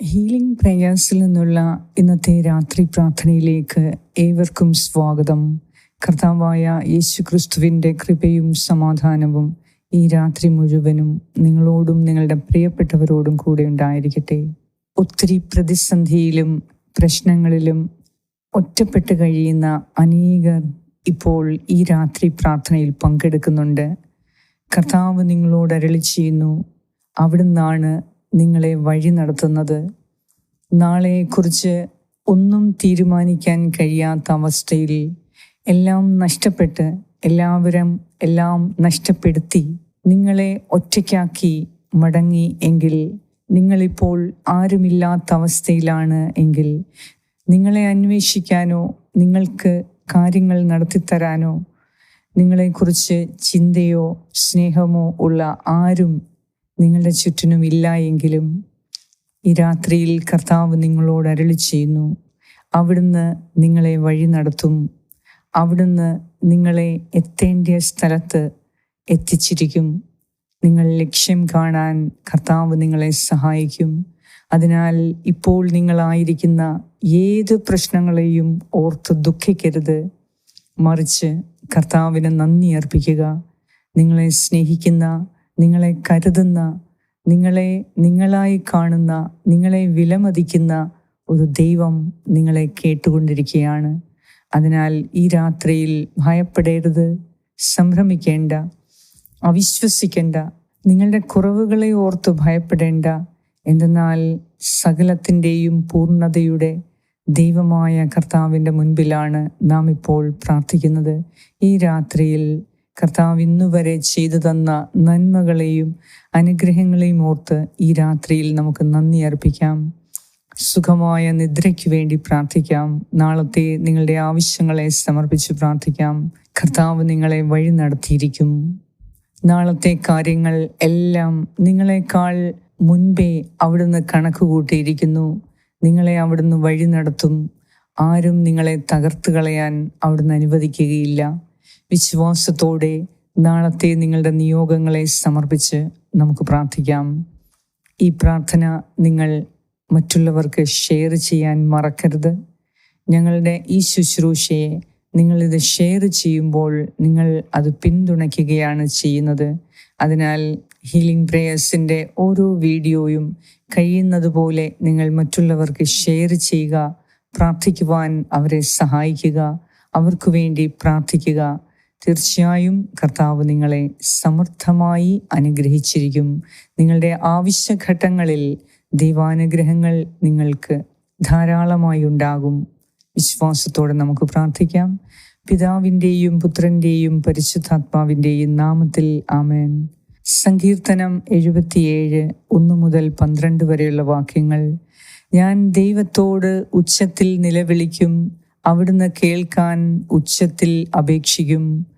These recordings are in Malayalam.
ഹീലിംഗ് പ്രേയേഴ്സിൽ നിന്നുള്ള ഇന്നത്തെ രാത്രി പ്രാർത്ഥനയിലേക്ക് ഏവർക്കും സ്വാഗതം. കർത്താവായ യേശു ക്രിസ്തുവിന്റെ കൃപയും സമാധാനവും ഈ രാത്രി മുഴുവനും നിങ്ങളോടും നിങ്ങളുടെ പ്രിയപ്പെട്ടവരോടും കൂടെ ഉണ്ടായിരിക്കട്ടെ. ഒത്തിരി പ്രതിസന്ധിയിലും പ്രശ്നങ്ങളിലും ഒറ്റപ്പെട്ട് കഴിയുന്ന അനേകർ ഇപ്പോൾ ഈ രാത്രി പ്രാർത്ഥനയിൽ പങ്കെടുക്കുന്നുണ്ട്. കർത്താവ് നിങ്ങളോട് അരളി ചെയ്യുന്നു അവിടുന്നാണ് നിങ്ങളെ വഴി നടത്തുന്നത്. നാളെക്കുറിച്ച് ഒന്നും തീരുമാനിക്കാൻ കഴിയാത്ത അവസ്ഥയിൽ എല്ലാം നഷ്ടപ്പെട്ട് എല്ലാവരും എല്ലാം നഷ്ടപ്പെടുത്തി നിങ്ങളെ ഒറ്റയ്ക്കാക്കി മടങ്ങി എങ്കിൽ നിങ്ങളിപ്പോൾ ആരുമില്ലാത്ത അവസ്ഥയിലാണ് എങ്കിൽ നിങ്ങളെ അന്വേഷിക്കാനോ നിങ്ങൾക്ക് കാര്യങ്ങൾ നടത്തിത്തരാനോ നിങ്ങളെക്കുറിച്ച് ചിന്തയോ സ്നേഹമോ ഉള്ള ആരും നിങ്ങളുടെ ചുറ്റിനും ഇല്ല എങ്കിലും ഈ രാത്രിയിൽ കർത്താവ് നിങ്ങളോട് അരളി ചെയ്യുന്നു. അവിടുന്ന് നിങ്ങളെ വഴി നടത്തും. അവിടുന്ന് നിങ്ങളെ എത്തേണ്ട സ്ഥലത്ത് എത്തിച്ചിരിക്കും. നിങ്ങൾ ലക്ഷ്യം കാണാൻ കർത്താവ് നിങ്ങളെ സഹായിക്കും. അതിനാൽ ഇപ്പോൾ നിങ്ങളായിരിക്കുന്ന ഏത് പ്രശ്നങ്ങളെയും ഓർത്ത് ദുഃഖിക്കരുത്. മറിച്ച് കർത്താവിന് നന്ദി അർപ്പിക്കുക. നിങ്ങളെ സ്നേഹിക്കുന്ന നിങ്ങളെ കരുതുന്ന നിങ്ങളെ നിങ്ങളായി കാണുന്ന നിങ്ങളെ വിലമതിക്കുന്ന ഒരു ദൈവം നിങ്ങളെ കേട്ടുകൊണ്ടിരിക്കുകയാണ്. അതിനാൽ ഈ രാത്രിയിൽ ഭയപ്പെടരുത് സംഭ്രമിക്കേണ്ട അവിശ്വസിക്കേണ്ട നിങ്ങളുടെ കുറവുകളെ ഓർത്ത് ഭയപ്പെടേണ്ട എന്തെന്നാൽ സകലത്തിന്റെയും പൂർണതയുടെ ദൈവമായ കർത്താവിന്റെ മുൻപിലാണ് നാം ഇപ്പോൾ പ്രാർത്ഥിക്കുന്നത്. ഈ രാത്രിയിൽ കർത്താവ് ഇന്നു വരെ ചെയ്തു തന്ന നന്മകളെയും അനുഗ്രഹങ്ങളെയും ഓർത്ത് ഈ രാത്രിയിൽ നമുക്ക് നന്ദി അർപ്പിക്കാം. സുഖമായ നിദ്രയ്ക്ക് വേണ്ടി പ്രാർത്ഥിക്കാം. നാളത്തെ നിങ്ങളുടെ ആവശ്യങ്ങളെ സമർപ്പിച്ച് പ്രാർത്ഥിക്കാം. കർത്താവ് നിങ്ങളെ വഴി നടത്തിയിരിക്കും. നാളത്തെ കാര്യങ്ങൾ എല്ലാം നിങ്ങളെക്കാൾ മുൻപേ അവിടുന്ന് കണക്ക് കൂട്ടിയിരിക്കുന്നു നിങ്ങളെ അവിടുന്ന് വഴി നടത്തും. ആരും നിങ്ങളെ തകർത്ത് കളയാൻ അവിടുന്ന് അനുവദിക്കുകയില്ല. വിശ്വാസത്തോടെ നാളത്തെ നിങ്ങളുടെ നിയോഗങ്ങളെ സമർപ്പിച്ച് നമുക്ക് പ്രാർത്ഥിക്കാം. ഈ പ്രാർത്ഥന നിങ്ങൾ മറ്റുള്ളവർക്ക് ഷെയർ ചെയ്യാൻ മറക്കരുത്. ഞങ്ങളുടെ ഈ ശുശ്രൂഷയെ നിങ്ങളിത് ഷെയർ ചെയ്യുമ്പോൾ നിങ്ങൾ അത് പിന്തുണയ്ക്കുകയാണ് ചെയ്യുന്നത്. അതിനാൽ ഹീലിംഗ് പ്രേയേഴ്സിന്റെ ഓരോ വീഡിയോയും കഴിയുന്നതുപോലെ നിങ്ങൾ മറ്റുള്ളവർക്ക് ഷെയർ ചെയ്യുക പ്രാർത്ഥിക്കുവാൻ അവരെ സഹായിക്കുക അവർക്ക് വേണ്ടി പ്രാർത്ഥിക്കുക. തീർച്ചയായും കർത്താവ് നിങ്ങളെ സമർത്ഥമായി അനുഗ്രഹിച്ചിരിക്കും. നിങ്ങളുടെ ആവശ്യഘട്ടങ്ങളിൽ ദൈവാനുഗ്രഹങ്ങൾ നിങ്ങൾക്ക് ധാരാളമായി ഉണ്ടാകും. വിശ്വാസത്തോടെ നമുക്ക് പ്രാർത്ഥിക്കാം. പിതാവിന്റെയും പുത്രന്റെയും പരിശുദ്ധാത്മാവിന്റെയും നാമത്തിൽ ആമേൻ. സങ്കീർത്തനം എഴുപത്തിയേഴ് ഒന്ന് മുതൽ പന്ത്രണ്ട് വരെയുള്ള വാക്യങ്ങൾ. ഞാൻ ദൈവത്തോട് ഉച്ചത്തിൽ നിലവിളിക്കും അവിടുന്ന് കേൾക്കാൻ ഉച്ചത്തിൽ അപേക്ഷിക്കും.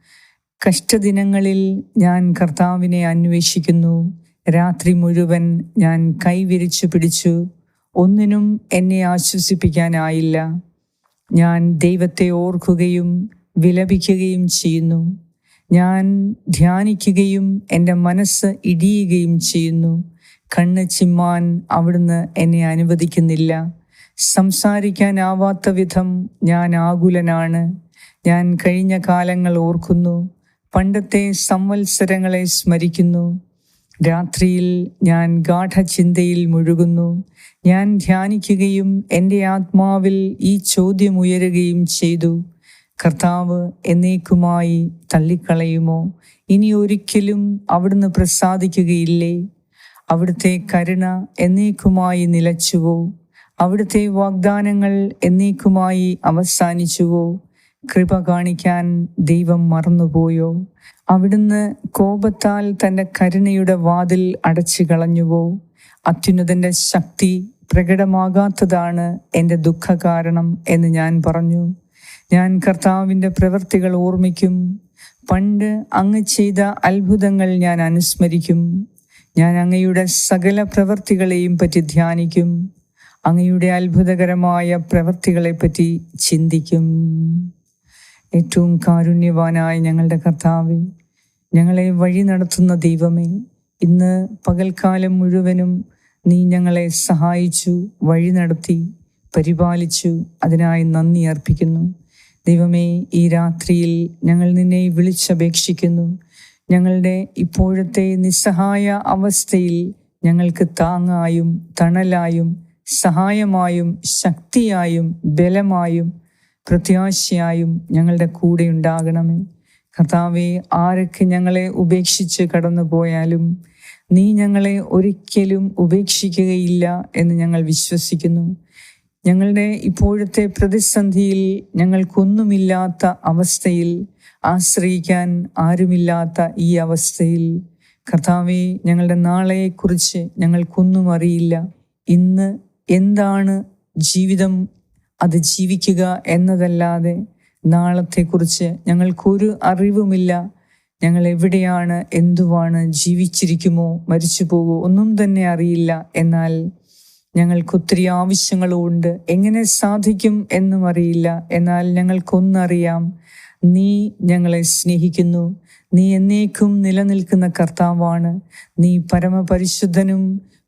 കഷ്ടദിനങ്ങളിൽ ഞാൻ കർത്താവിനെ അന്വേഷിക്കുന്നു. രാത്രി മുഴുവൻ ഞാൻ കൈവിരിച്ചു പിടിച്ചു. ഒന്നിനും എന്നെ ആശ്വസിപ്പിക്കാനായില്ല. ഞാൻ ദൈവത്തെ ഓർക്കുകയും വിലപിക്കുകയും ചെയ്യുന്നു. ഞാൻ ധ്യാനിക്കുകയും എന്റെ മനസ്സ് ഇടിയുകയും ചെയ്യുന്നു. കണ്ണ് ചിമ്മാൻ അവിടുന്ന് എന്നെ അനുവദിക്കുന്നില്ല. സംസാരിക്കാനാവാത്ത വിധം ഞാൻ ആകുലനാണ്. ഞാൻ കഴിഞ്ഞ കാലങ്ങൾ ഓർക്കുന്നു. പണ്ടത്തെ സംവത്സരങ്ങളെ സ്മരിക്കുന്നു. രാത്രിയിൽ ഞാൻ ഗാഠചിന്തയിൽ മുഴുകുന്നു. ഞാൻ ധ്യാനിക്കുകയും എന്റെ ആത്മാവിൽ ഈ ചോദ്യം ഉയരുകയും ചെയ്തു. കർത്താവ് എന്നേക്കുമായി തള്ളിക്കളയുമോ? ഇനി ഒരിക്കലും അവിടുന്ന് പ്രസാദിക്കുകയില്ലേ? അവിടുത്തെ കരുണ എന്നേക്കുമായി നിലച്ചുവോ? അവിടുത്തെ വാഗ്ദാനങ്ങൾ എന്നേക്കുമായി അവസാനിച്ചുവോ? കൃപ കാണിക്കാൻ ദൈവം മറന്നുപോയോ? അവിടുന്ന് കോപത്താൽ തന്റെ കരുണയുടെ വാതിൽ അടച്ചു കളഞ്ഞുവോ? അത്യുന്നതന്റെ ശക്തി പ്രകടമാകാത്തതാണ് എന്റെ ദുഃഖ കാരണം എന്ന് ഞാൻ പറഞ്ഞു. ഞാൻ കർത്താവിന്റെ പ്രവൃത്തികൾ ഓർമ്മിക്കും. പണ്ട് അങ്ങ് ചെയ്ത അത്ഭുതങ്ങൾ ഞാൻ അനുസ്മരിക്കും. ഞാൻ അങ്ങയുടെ സകല പ്രവൃത്തികളെയും പറ്റി ധ്യാനിക്കും. അങ്ങയുടെ അത്ഭുതകരമായ പ്രവൃത്തികളെപ്പറ്റി ചിന്തിക്കും. ഏറ്റവും കാരുണ്യവാനായ ഞങ്ങളുടെ കർത്താവെ ഞങ്ങളെ വഴി നടത്തുന്ന ദൈവമേ ഇന്ന് പകൽക്കാലം മുഴുവനും നീ ഞങ്ങളെ സഹായിച്ചു വഴി നടത്തി പരിപാലിച്ചു അതിനായി നന്ദി അർപ്പിക്കുന്നു. ദൈവമേ ഈ രാത്രിയിൽ ഞങ്ങൾ നിന്നെ വിളിച്ചപേക്ഷിക്കുന്നു. ഞങ്ങളുടെ ഇപ്പോഴത്തെ നിസ്സഹായ അവസ്ഥയിൽ ഞങ്ങൾക്ക് താങ്ങായും തണലായും സഹായമായും ശക്തിയായും ബലമായും പ്രത്യാശയായും ഞങ്ങളുടെ കൂടെ ഉണ്ടാകണമേ. കർത്താവെ ആരൊക്കെ ഞങ്ങളെ ഉപേക്ഷിച്ച് കടന്നു പോയാലും നീ ഞങ്ങളെ ഒരിക്കലും ഉപേക്ഷിക്കുകയില്ല എന്ന് ഞങ്ങൾ വിശ്വസിക്കുന്നു. ഞങ്ങളുടെ ഇപ്പോഴത്തെ പ്രതിസന്ധിയിൽ ഞങ്ങൾക്കൊന്നുമില്ലാത്ത അവസ്ഥയിൽ ആശ്രയിക്കാൻ ആരുമില്ലാത്ത ഈ അവസ്ഥയിൽ കർത്താവെ ഞങ്ങളുടെ നാളെയെക്കുറിച്ച് ഞങ്ങൾക്കൊന്നും അറിയില്ല. ഇന്ന് എന്താണ് ജീവിതം അത് ജീവിക്കുക എന്നതല്ലാതെ നാളത്തെക്കുറിച്ച് ഞങ്ങൾക്കൊരു അറിവുമില്ല. ഞങ്ങൾ എവിടെയാണ് എന്തുവാണ് ജീവിച്ചിരിക്കുമോ മരിച്ചു പോകുമോ ഒന്നും തന്നെ അറിയില്ല. എന്നാൽ ഞങ്ങൾക്കൊത്തിരി ആവശ്യങ്ങളും ആവശ്യങ്ങളുമുണ്ട് എങ്ങനെ സാധിക്കും എന്നും അറിയില്ല. എന്നാൽ ഞങ്ങൾക്കൊന്നറിയാം. നീ ഞങ്ങളെ സ്നേഹിക്കുന്നു. നീ എന്നേക്കും നിലനിൽക്കുന്ന കർത്താവാണ്. നീ പരമപരിശുദ്ധനും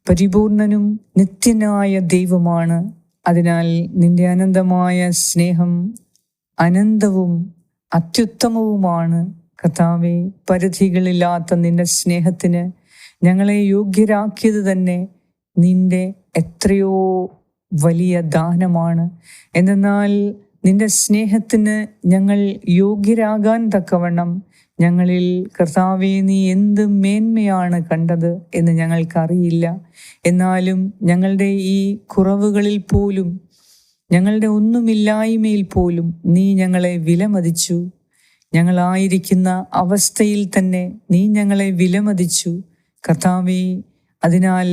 പരിപൂർണനും നിത്യനായ ദൈവമാണ്. അതിനാൽ നിന്റെ അനന്തമായ സ്നേഹം അനന്തവും അത്യുത്തമവുമാണ്. കഥാവെ പരിധികളില്ലാത്ത നിന്റെ സ്നേഹത്തിന് ഞങ്ങളെ യോഗ്യരാക്കിയത് തന്നെ നിന്റെ എത്രയോ വലിയ ദാനമാണ്. എന്നാൽ നിന്റെ സ്നേഹത്തിന് ഞങ്ങൾ യോഗ്യരാകാൻ തക്കവണ്ണം ഞങ്ങളിൽ കർത്താവെ നീ എന്ത് മേന്മയാണ് കണ്ടത് എന്ന് ഞങ്ങൾക്കറിയില്ല. എന്നാലും ഞങ്ങളുടെ ഈ കുറവുകളിൽ പോലും ഞങ്ങളുടെ ഒന്നുമില്ലായ്മയിൽ പോലും നീ ഞങ്ങളെ വിലമതിച്ചു. ഞങ്ങളായിരിക്കുന്ന അവസ്ഥയിൽ തന്നെ നീ ഞങ്ങളെ വിലമതിച്ചു. കർത്താവെ അതിനാൽ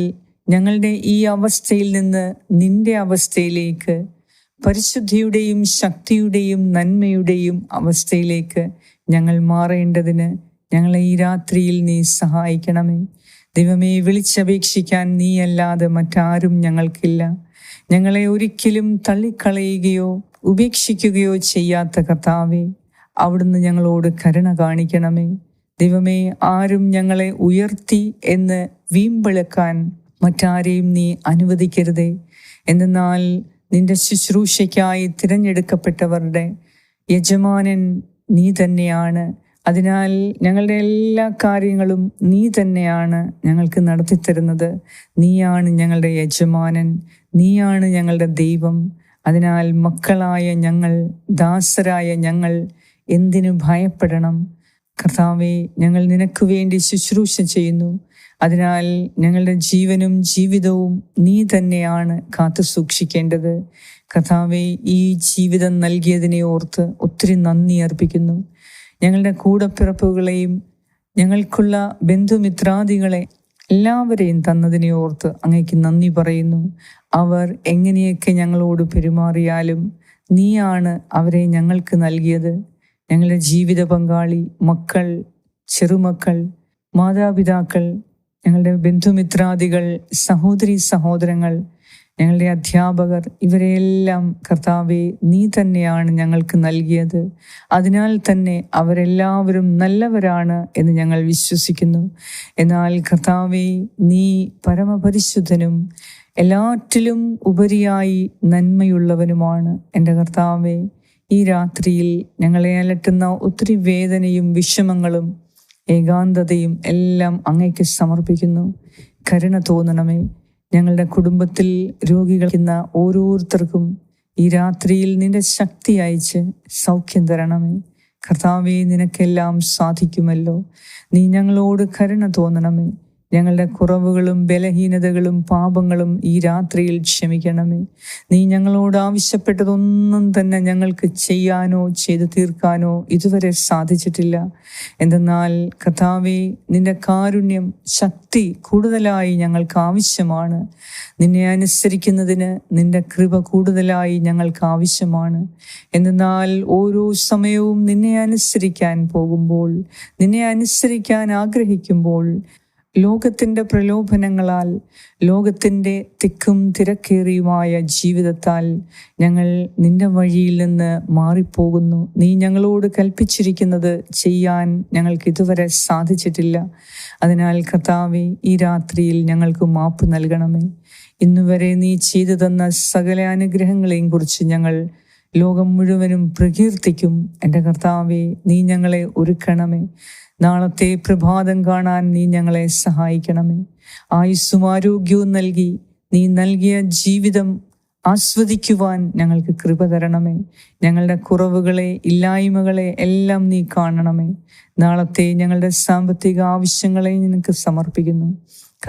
ഞങ്ങളുടെ ഈ അവസ്ഥയിൽ നിന്ന് നിന്റെ അവസ്ഥയിലേക്ക് പരിശുദ്ധിയുടെയും ശക്തിയുടെയും നന്മയുടെയും അവസ്ഥയിലേക്ക് ഞങ്ങൾ മാറേണ്ടതിന് ഞങ്ങളെ ഈ രാത്രിയിൽ നീ സഹായിക്കണമേ. ദൈവമേ വിളിച്ചപേക്ഷിക്കാൻ നീയല്ലാതെ മറ്റാരും ഞങ്ങൾക്കില്ല. ഞങ്ങളെ ഒരിക്കലും തള്ളിക്കളയുകയോ ഉപേക്ഷിക്കുകയോ ചെയ്യാത്ത കർത്താവേ അവിടുന്ന് ഞങ്ങളോട് കരുണ കാണിക്കണമേ. ദൈവമേ ആരും ഞങ്ങളെ ഉയർത്തി എന്ന് വീമ്പിളക്കാൻ മറ്റാരെയും നീ അനുവദിക്കരുതേ. എന്നാൽ നിന്റെ ശുശ്രൂഷയ്ക്കായി തിരഞ്ഞെടുക്കപ്പെട്ടവരുടെ യജമാനൻ നീ തന്നെയാണ്. അതിനാൽ ഞങ്ങളുടെ എല്ലാ കാര്യങ്ങളും നീ തന്നെയാണ് ഞങ്ങൾക്ക് നടത്തിത്തരുന്നത്. നീയാണ് ഞങ്ങളുടെ യജമാനൻ. നീയാണ് ഞങ്ങളുടെ ദൈവം. അതിനാൽ മക്കളായ ഞങ്ങൾ ദാസരായ ഞങ്ങൾ എന്തിനു ഭയപ്പെടണം? കർത്താവെ ഞങ്ങൾ നിനക്ക് വേണ്ടി ശുശ്രൂഷ ചെയ്യുന്നു. അതിനാൽ ഞങ്ങളുടെ ജീവനും ജീവിതവും നീ തന്നെയാണ് കാത്തു സൂക്ഷിക്കേണ്ടത് കഥാവെ ഈ ജീവിതം നൽകിയതിനെ ഓർത്ത് ഒത്തിരി നന്ദി അർപ്പിക്കുന്നു. ഞങ്ങളുടെ കൂടപ്പിറപ്പുകളെയും ഞങ്ങൾക്കുള്ള ബന്ധുമിത്രാദികളെ എല്ലാവരെയും തന്നതിനെ ഓർത്ത് അങ്ങേക്ക് നന്ദി പറയുന്നു. അവർ എങ്ങനെയൊക്കെ ഞങ്ങളോട് പെരുമാറിയാലും നീയാണ് അവരെ ഞങ്ങൾക്ക് നൽകിയത്. ഞങ്ങളുടെ ജീവിത പങ്കാളി മക്കൾ ചെറുമക്കൾ മാതാപിതാക്കൾ ഞങ്ങളുടെ ബന്ധുമിത്രാദികൾ സഹോദരി സഹോദരങ്ങൾ ഞങ്ങളുടെ അധ്യാപകർ ഇവരെയെല്ലാം കർത്താവെ നീ തന്നെയാണ് ഞങ്ങൾക്ക് നൽകിയത്. അതിനാൽ തന്നെ അവരെല്ലാവരും നല്ലവരാണ് എന്ന് ഞങ്ങൾ വിശ്വസിക്കുന്നു. എന്നാൽ കർത്താവെ നീ പരമപരിശുദ്ധനും എല്ലാറ്റിലും ഉപരിയായി നന്മയുള്ളവനുമാണ്. എന്റെ കർത്താവെ ഈ രാത്രിയിൽ ഞങ്ങളെ അലട്ടുന്ന ഒത്തിരി വേദനയും വിഷമങ്ങളും ഏകാന്തതയും എല്ലാം അങ്ങയ്ക്ക് സമർപ്പിക്കുന്നു. കരുണ തോന്നണമേ. ഞങ്ങളുടെ കുടുംബത്തിൽ രോഗികൾ രോഗികളിക്കുന്ന ഓരോരുത്തർക്കും ഈ രാത്രിയിൽ നിന്റെ ശക്തി അയച്ച് സൗഖ്യം തരണമേ. കർത്താവെ നിനക്കെല്ലാം സാധിക്കുമല്ലോ. നീ ഞങ്ങളോട് കരുണ തോന്നണമേ. ഞങ്ങളുടെ കുറവുകളും ബലഹീനതകളും പാപങ്ങളും ഈ രാത്രിയിൽ ക്ഷമിക്കണമേ. നീ ഞങ്ങളോട് ആവശ്യപ്പെട്ടതൊന്നും തന്നെ ഞങ്ങൾക്ക് ചെയ്യാനോ ചെയ്തു തീർക്കാനോ ഇതുവരെ സാധിച്ചിട്ടില്ല. എന്തെന്നാൽ കഥാവെ നിന്റെ കാരുണ്യം ശക്തി കൂടുതലായി ഞങ്ങൾക്ക് ആവശ്യമാണ്. നിന്നെ അനുസരിക്കുന്നതിന് നിന്റെ കൃപ കൂടുതലായി ഞങ്ങൾക്ക് ആവശ്യമാണ്. എന്നാൽ ഓരോ സമയവും നിന്നെ അനുസരിക്കാൻ പോകുമ്പോൾ നിന്നെ അനുസരിക്കാൻ ആഗ്രഹിക്കുമ്പോൾ ലോകത്തിന്റെ പ്രലോഭനങ്ങളാൽ ലോകത്തിന്റെ തിക്കും തിരക്കേറിയുമായ ജീവിതത്താൽ ഞങ്ങൾ നിന്റെ വഴിയിൽ നിന്ന് മാറിപ്പോകുന്നു. നീ ഞങ്ങളോട് കൽപ്പിച്ചിരിക്കുന്നത് ചെയ്യാൻ ഞങ്ങൾക്ക് ഇതുവരെ സാധിച്ചിട്ടില്ല. അതിനാൽ കർത്താവെ ഈ രാത്രിയിൽ ഞങ്ങൾക്ക് മാപ്പ് നൽകണമേ. ഇന്നുവരെ നീ ചെയ്തു തന്ന സകല അനുഗ്രഹങ്ങളെയും കുറിച്ച് ഞങ്ങൾ ലോകം മുഴുവനും പ്രകീർത്തിക്കും. എന്റെ കർത്താവെ നീ ഞങ്ങളെ ഒരുക്കണമേ. നാളത്തെ പ്രഭാതം കാണാൻ നീ ഞങ്ങളെ സഹായിക്കണമേ. ആയുസ്സും ആരോഗ്യവും നൽകി നീ നൽകിയ ജീവിതം ആസ്വദിക്കുവാൻ ഞങ്ങൾക്ക് കൃപ തരണമേ. ഞങ്ങളുടെ കുറവുകളെ ഇല്ലായ്മകളെ എല്ലാം നീ കാണണമേ. നാളത്തെ ഞങ്ങളുടെ സാമ്പത്തിക ആവശ്യങ്ങളെ നിനക്ക് സമർപ്പിക്കുന്നു.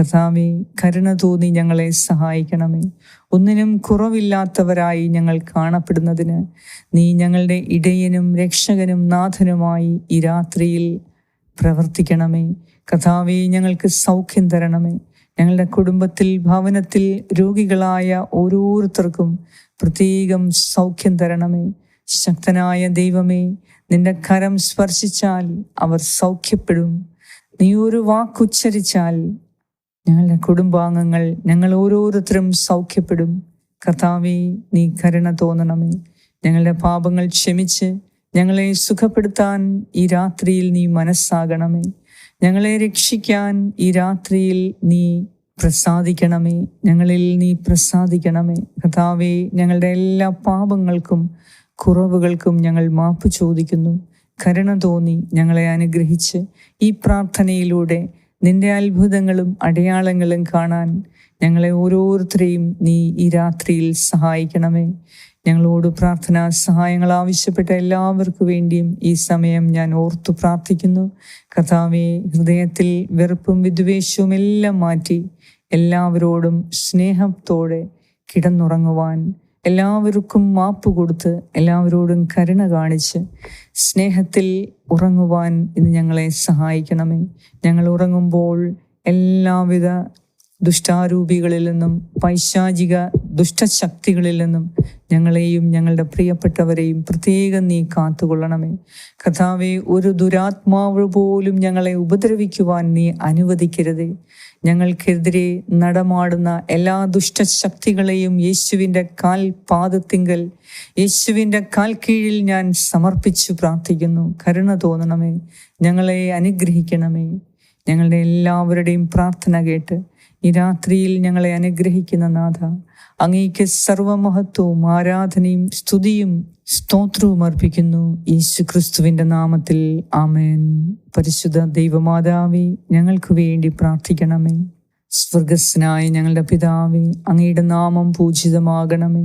കഥാവെ കരുണ തോന്നി ഞങ്ങളെ സഹായിക്കണമേ. ഒന്നിനും കുറവില്ലാത്തവരായി ഞങ്ങൾ കാണപ്പെടുന്നതിന് നീ ഞങ്ങളുടെ ഇടയനും രക്ഷകനും നാഥനുമായി ഈ രാത്രിയിൽ പ്രവർത്തിക്കണമേ. കഥാവെ ഞങ്ങൾക്ക് സൗഖ്യം തരണമേ. ഞങ്ങളുടെ കുടുംബത്തിൽ ഭവനത്തിൽ രോഗികളായ ഓരോരുത്തർക്കും പ്രത്യേകം സൗഖ്യം തരണമേ. ശക്തനായ ദൈവമേ നിന്റെ കരം സ്പർശിച്ചാൽ അവർ സൗഖ്യപ്പെടും. നീ ഒരു വാക്കുച്ചരിച്ചാൽ ഞങ്ങളുടെ കുടുംബാംഗങ്ങൾ ഞങ്ങൾ ഓരോരുത്തരും സൗഖ്യപ്പെടും. കർത്താവെ നീ കരുണ തോന്നണമേ. ഞങ്ങളുടെ പാപങ്ങൾ ക്ഷമിച്ച് ഞങ്ങളെ സുഖപ്പെടുത്താൻ ഈ രാത്രിയിൽ നീ മനസ്സാകണമേ. ഞങ്ങളെ രക്ഷിക്കാൻ ഈ രാത്രിയിൽ നീ പ്രസാദിക്കണമേ. ഞങ്ങളിൽ നീ പ്രസാദിക്കണമേ. കഥാവെ ഞങ്ങളുടെ എല്ലാ പാപങ്ങൾക്കും കുറവുകൾക്കും ഞങ്ങൾ മാപ്പ് ചോദിക്കുന്നു. കരുണ തോന്നി ഞങ്ങളെ അനുഗ്രഹിച്ച് ഈ പ്രാർത്ഥനയിലൂടെ നിന്റെ അത്ഭുതങ്ങളും അടയാളങ്ങളും കാണാൻ ഞങ്ങളെ ഓരോരുത്തരെയും നീ ഈ രാത്രിയിൽ സഹായിക്കണമേ. ഞങ്ങളോട് പ്രാർത്ഥനാ സഹായങ്ങൾ ആവശ്യപ്പെട്ട എല്ലാവർക്കു വേണ്ടിയും ഈ സമയം ഞാൻ ഓർത്തു പ്രാർത്ഥിക്കുന്നു. കഥാവെ ഹൃദയത്തിൽ വെറുപ്പും വിദ്വേഷവും എല്ലാം മാറ്റി എല്ലാവരോടും സ്നേഹത്തോടെ കിടന്നുറങ്ങുവാൻ എല്ലാവർക്കും മാപ്പ് കൊടുത്ത് എല്ലാവരോടും കരുണ കാണിച്ച് സ്നേഹത്തിൽ ഉറങ്ങുവാൻ ഇന്ന് ഞങ്ങളെ സഹായിക്കണമേ. ഞങ്ങൾ ഉറങ്ങുമ്പോൾ എല്ലാവിധ ദുഷ്ടാരൂപികളിൽ നിന്നും പൈശാചിക ദുഷ്ടശക്തികളിൽ നിന്നും ഞങ്ങളെയും ഞങ്ങളുടെ പ്രിയപ്പെട്ടവരെയും പ്രത്യേകം നീ കാത്തുകൊള്ളണമേ. കഥാവെ ഒരു ദുരാത്മാവ് പോലും ഞങ്ങളെ ഉപദ്രവിക്കുവാൻ നീ അനുവദിക്കരുതേ. ഞങ്ങൾക്കെതിരെ നടമാടുന്ന എല്ലാ ദുഷ്ടശക്തികളെയും യേശുവിന്റെ കാൽ പാദത്തിങ്കൽ യേശുവിന്റെ കാൽ കീഴിൽ ഞാൻ സമർപ്പിച്ചു പ്രാർത്ഥിക്കുന്നു. കരുണ തോന്നണമേ. ഞങ്ങളെ അനുഗ്രഹിക്കണമേ. ഞങ്ങളുടെ എല്ലാവരുടെയും പ്രാർത്ഥന കേട്ട് ഈ രാത്രിയിൽ ഞങ്ങളെ അനുഗ്രഹിക്കുന്ന നാഥ അങ്ങേക്ക് സർവമഹത്വവും ആരാധനയും സ്തുതിയും സ്തോത്രവും അർപ്പിക്കുന്നു. യേശു ക്രിസ്തുവിന്റെ നാമത്തിൽ ആമേൻ. പരിശുദ്ധ ദൈവമാതാവി ഞങ്ങൾക്ക് വേണ്ടി പ്രാർത്ഥിക്കണമേ. സ്വർഗസ്നായ ഞങ്ങളുടെ പിതാവേ അങ്ങയുടെ നാമം പൂജിതമാകണമേ.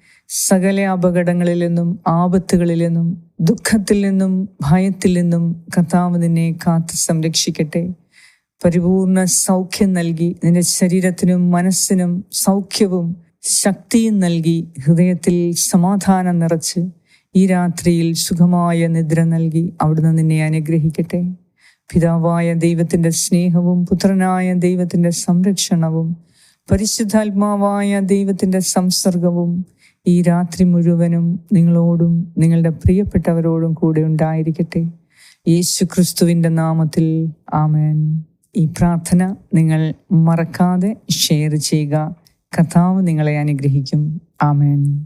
സകല അപകടങ്ങളിൽ നിന്നും ആപത്തുകളിൽ നിന്നും ദുഃഖത്തിൽ നിന്നും ഭയത്തിൽ നിന്നും കർത്താവ് നിന്നെ കാത്ത് സംരക്ഷിക്കട്ടെ. പരിപൂർണ സൗഖ്യം നൽകി നിന്റെ ശരീരത്തിനും മനസ്സിനും സൗഖ്യവും ശക്തിയും നൽകി ഹൃദയത്തിൽ സമാധാനം നിറച്ച് ഈ രാത്രിയിൽ സുഖമായ നിദ്ര നൽകി അവിടുന്ന് നിന്നെ അനുഗ്രഹിക്കട്ടെ. പിതാവായ ദൈവത്തിന്റെ സ്നേഹവും പുത്രനായ ദൈവത്തിന്റെ സംരക്ഷണവും പരിശുദ്ധാത്മാവായ ദൈവത്തിന്റെ സംസർഗവും ഈ രാത്രി മുഴുവനും നിങ്ങളോടും നിങ്ങളുടെ പ്രിയപ്പെട്ടവരോടും കൂടെ ഉണ്ടായിരിക്കട്ടെ. യേശു ക്രിസ്തുവിന്റെ നാമത്തിൽ ആമേൻ. ഈ പ്രാർത്ഥന നിങ്ങൾ മറക്കാതെ ഷെയർ ചെയ്യുക. കഥാവ് നിങ്ങളെ അനുഗ്രഹിക്കും. ആമേൻ.